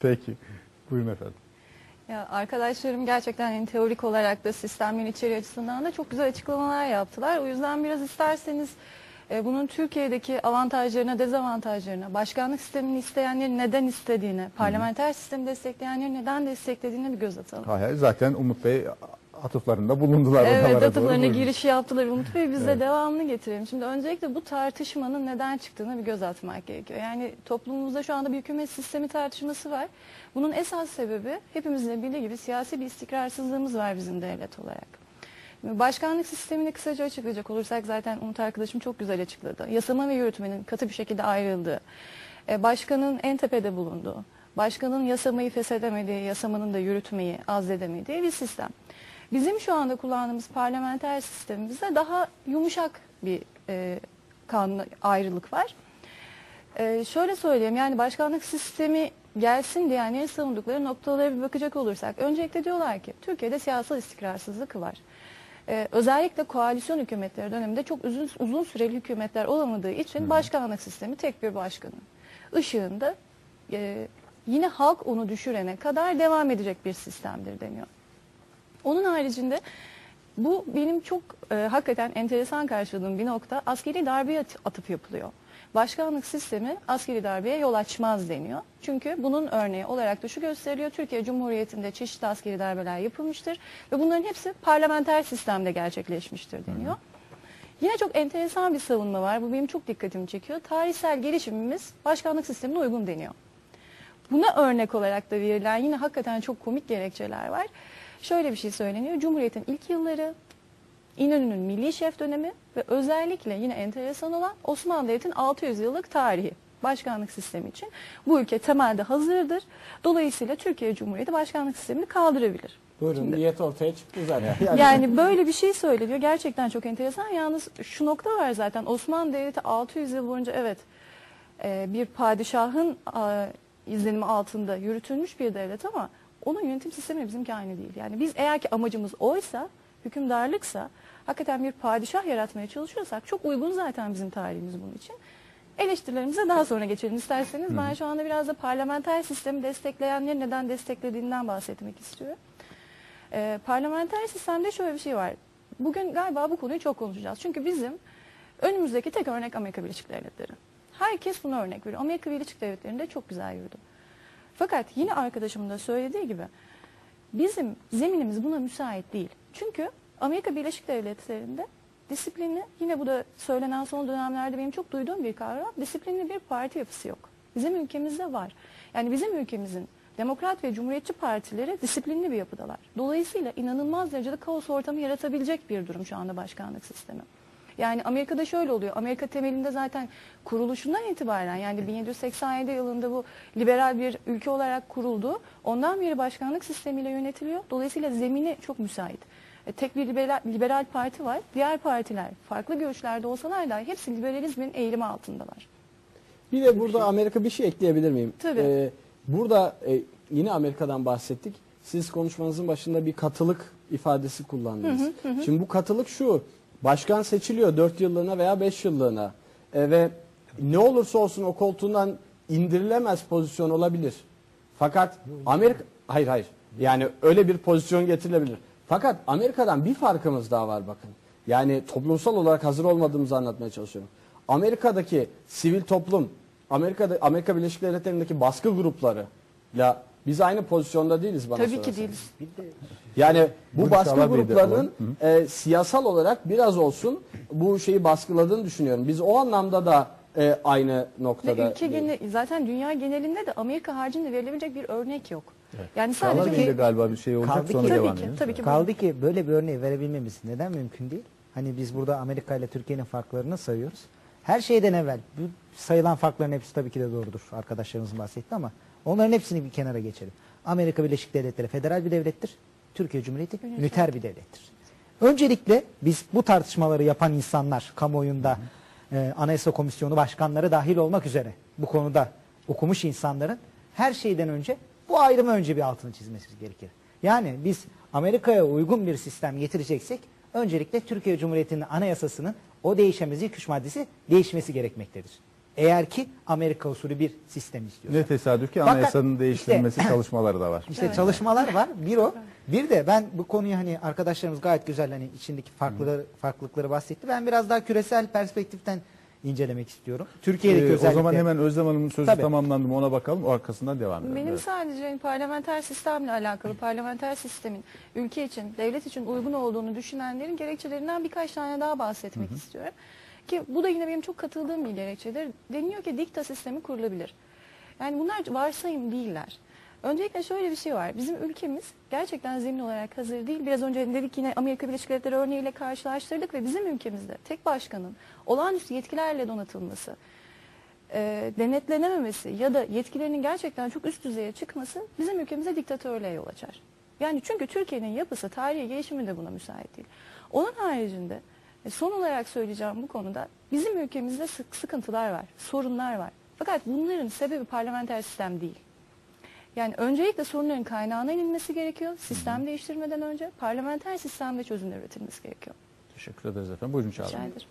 Peki. Buyurun efendim. Ya arkadaşlarım gerçekten hani teorik olarak da sistemlerin içeriği açısından da çok güzel açıklamalar yaptılar. O yüzden biraz isterseniz e, bunun Türkiye'deki avantajlarına, dezavantajlarına, başkanlık sistemini isteyenlerin neden istediğine, parlamenter sistemi destekleyenlerin neden desteklediğine bir göz atalım. Hayır, zaten Umut Bey atıflarında bulundular. Evet, atıflarına girişi yaptılar Umut Bey. Biz de Evet. devamını getirelim. Şimdi öncelikle bu tartışmanın neden çıktığına bir göz atmak gerekiyor. Yani toplumumuzda şu anda bir hükümet sistemi tartışması var. Bunun esas sebebi hepimizin de bildiği gibi siyasi bir istikrarsızlığımız var bizim devlet olarak. Başkanlık sistemini kısaca açıklayacak olursak zaten Umut arkadaşım çok güzel açıkladı. Yasama ve yürütmenin katı bir şekilde ayrıldığı, e, başkanın en tepede bulunduğu, başkanın yasamayı feshedemediği, yasamanın da yürütmeyi azledemediği bir sistem. Bizim şu anda kullandığımız parlamenter sistemimizde daha yumuşak bir e, kanun ayrılık var. E, şöyle söyleyeyim yani başkanlık sistemi gelsin diyenlerin savundukları noktalara bir bakacak olursak. Öncelikle diyorlar ki Türkiye'de siyasal istikrarsızlık var. E, özellikle koalisyon hükümetleri döneminde çok uzun, uzun süreli hükümetler olamadığı için başkanlık sistemi tek bir başkanın ışığında e, yine halk onu düşürene kadar devam edecek bir sistemdir deniyor. Onun haricinde bu benim çok e, hakikaten enteresan karşıladığım bir nokta askeri darbeye at- atıf yapılıyor. Başkanlık sistemi askeri darbeye yol açmaz deniyor. Çünkü bunun örneği olarak da şu gösteriliyor. Türkiye Cumhuriyeti'nde çeşitli askeri darbeler yapılmıştır ve bunların hepsi parlamenter sistemde gerçekleşmiştir deniyor. Yine çok enteresan bir savunma var. Bu benim çok dikkatimi çekiyor. Tarihsel gelişimimiz başkanlık sistemine uygun deniyor. Buna örnek olarak da verilen yine hakikaten çok komik gerekçeler var. Şöyle bir şey söyleniyor. Cumhuriyet'in ilk yılları, İnönü'nün milli şef dönemi ve özellikle yine enteresan olan Osmanlı Devleti'nin 600 yıllık tarihi başkanlık sistemi için. Bu ülke temelde hazırdır. Dolayısıyla Türkiye Cumhuriyeti başkanlık sistemini kaldırabilir. Buyurun niyet ortaya çıktı zaten. Yani böyle bir şey söyleniyor. Gerçekten çok enteresan. Yalnız şu nokta var zaten. Osmanlı Devleti 600 yıl boyunca evet e, bir padişahın izlenimi altında yürütülmüş bir devlet ama onun yönetim sistemi bizimki aynı değil. Yani biz eğer ki amacımız oysa, hükümdarlıksa, hakikaten bir padişah yaratmaya çalışıyorsak çok uygun zaten bizim tarihimiz bunun için. Eleştirilerimize daha sonra geçelim isterseniz. Ben şu anda biraz da parlamenter sistemi destekleyenlerin neden desteklediğinden bahsetmek istiyorum. Ee, parlamenter sistemde şöyle bir şey var. Bugün galiba bu konuyu çok konuşacağız. Çünkü bizim önümüzdeki tek örnek Amerika Birleşik Devletleri. Herkes buna örnek veriyor. Amerika Birleşik Devletleri'nde çok güzel yürüdü. Fakat yine arkadaşımın da söylediği gibi bizim zeminimiz buna müsait değil. Çünkü Amerika Birleşik Devletleri'nde disiplinli, yine bu da söylenen son dönemlerde benim çok duyduğum bir kavram, disiplinli bir parti yapısı yok. Bizim ülkemizde var. Yani bizim ülkemizin demokrat ve cumhuriyetçi partileri disiplinli bir yapıdalar. Dolayısıyla inanılmaz derecede kaos ortamı yaratabilecek bir durum şu anda başkanlık sistemi. Yani Amerika'da şöyle oluyor. Amerika temelinde zaten kuruluşundan itibaren yani 1787 yılında bu liberal bir ülke olarak kuruldu. Ondan beri başkanlık sistemiyle yönetiliyor. Dolayısıyla zemini çok müsait. E, tek bir liberal, liberal parti var. Diğer partiler farklı görüşlerde olsalar dahi hepsi liberalizmin eğilimi altındalar. Bir de burada Amerika bir şey ekleyebilir miyim? Tabii. Ee, burada e, yine Amerika'dan bahsettik. Siz konuşmanızın başında bir katılık ifadesi kullandınız. Şimdi bu katılık şu. Başkan seçiliyor 4 yıllığına veya 5 yıllığına. E, ve ne olursa olsun o koltuğundan indirilemez pozisyon olabilir. Fakat Amerika hayır hayır. Yani öyle bir pozisyon getirilebilir. Fakat Amerika'dan bir farkımız daha var bakın. Yani toplumsal olarak hazır olmadığımızı anlatmaya çalışıyorum. Amerika'daki sivil toplum, Amerika'da Amerika Birleşik Devletleri'ndeki baskı gruplarıyla biz aynı pozisyonda değiliz bana Tabii ki sorarsanız. değiliz. Yani bu baskı gruplarının e, siyasal olarak biraz olsun bu şeyi baskıladığını düşünüyorum. Biz o anlamda da e, aynı Ve noktada. ülke gene, zaten dünya genelinde de Amerika haricinde verilebilecek bir örnek yok. Yani Çağlar sadece Bey'de galiba bir şey olacak Kaldı sonra ki- devam tabii ki, tabii ki Kaldı ki böyle bir örneği verebilmemiz neden mümkün değil? Hani biz burada Amerika ile Türkiye'nin farklarını sayıyoruz. Her şeyden evvel bu sayılan farkların hepsi tabii ki de doğrudur. Arkadaşlarımız bahsetti ama onların hepsini bir kenara geçelim. Amerika Birleşik Devletleri federal bir devlettir. Türkiye Cumhuriyeti üniter bir devlettir. Öncelikle biz bu tartışmaları yapan insanlar kamuoyunda e, Anayasa Komisyonu başkanları dahil olmak üzere bu konuda okumuş insanların her şeyden önce bu ayrımı önce bir altını çizmesi gerekir. Yani biz Amerika'ya uygun bir sistem getireceksek öncelikle Türkiye Cumhuriyeti'nin anayasasının o değişemez ilk üç maddesi değişmesi gerekmektedir. Eğer ki Amerika usulü bir sistem istiyorsa. Ne tesadüf ki Fakat anayasanın işte- değiştirilmesi çalışmaları da var. İşte Evet. çalışmalar var. Bir o. Bir de ben bu konuyu hani arkadaşlarımız gayet güzel hani içindeki farklıları, farklılıkları bahsetti. Ben biraz daha küresel perspektiften incelemek istiyorum. Türkiye'deki Ee, o özellikle. zaman hemen Özlem Hanım'ın sözü Tabii. tamamlandı mı ona bakalım. O arkasından devam edelim. Benim Evet. sadece hani parlamenter sistemle alakalı parlamenter sistemin ülke için, devlet için uygun olduğunu düşünenlerin gerekçelerinden birkaç tane daha bahsetmek istiyorum. Ki bu da yine benim çok katıldığım bir gerekçedir. Deniyor ki dikta sistemi kurulabilir. Yani bunlar varsayım değiller. Öncelikle şöyle bir şey var. Bizim ülkemiz gerçekten zemin olarak hazır değil. Biraz önce dedik yine Amerika Birleşik Devletleri örneğiyle karşılaştırdık ve bizim ülkemizde tek başkanın olağanüstü yetkilerle donatılması, e, denetlenememesi ya da yetkilerinin gerçekten çok üst düzeye çıkması bizim ülkemize diktatörlüğe yol açar. Yani çünkü Türkiye'nin yapısı, tarihi gelişimi de buna müsait değil. Onun haricinde e, son olarak söyleyeceğim bu konuda bizim ülkemizde sık sıkıntılar var, sorunlar var. Fakat bunların sebebi parlamenter sistem değil. Yani öncelikle sorunların kaynağına inilmesi gerekiyor. Sistem değiştirmeden önce parlamenter sistemde çözümler üretilmesi gerekiyor. Teşekkür ederiz efendim. Buyurun Çağla. Rica ederim.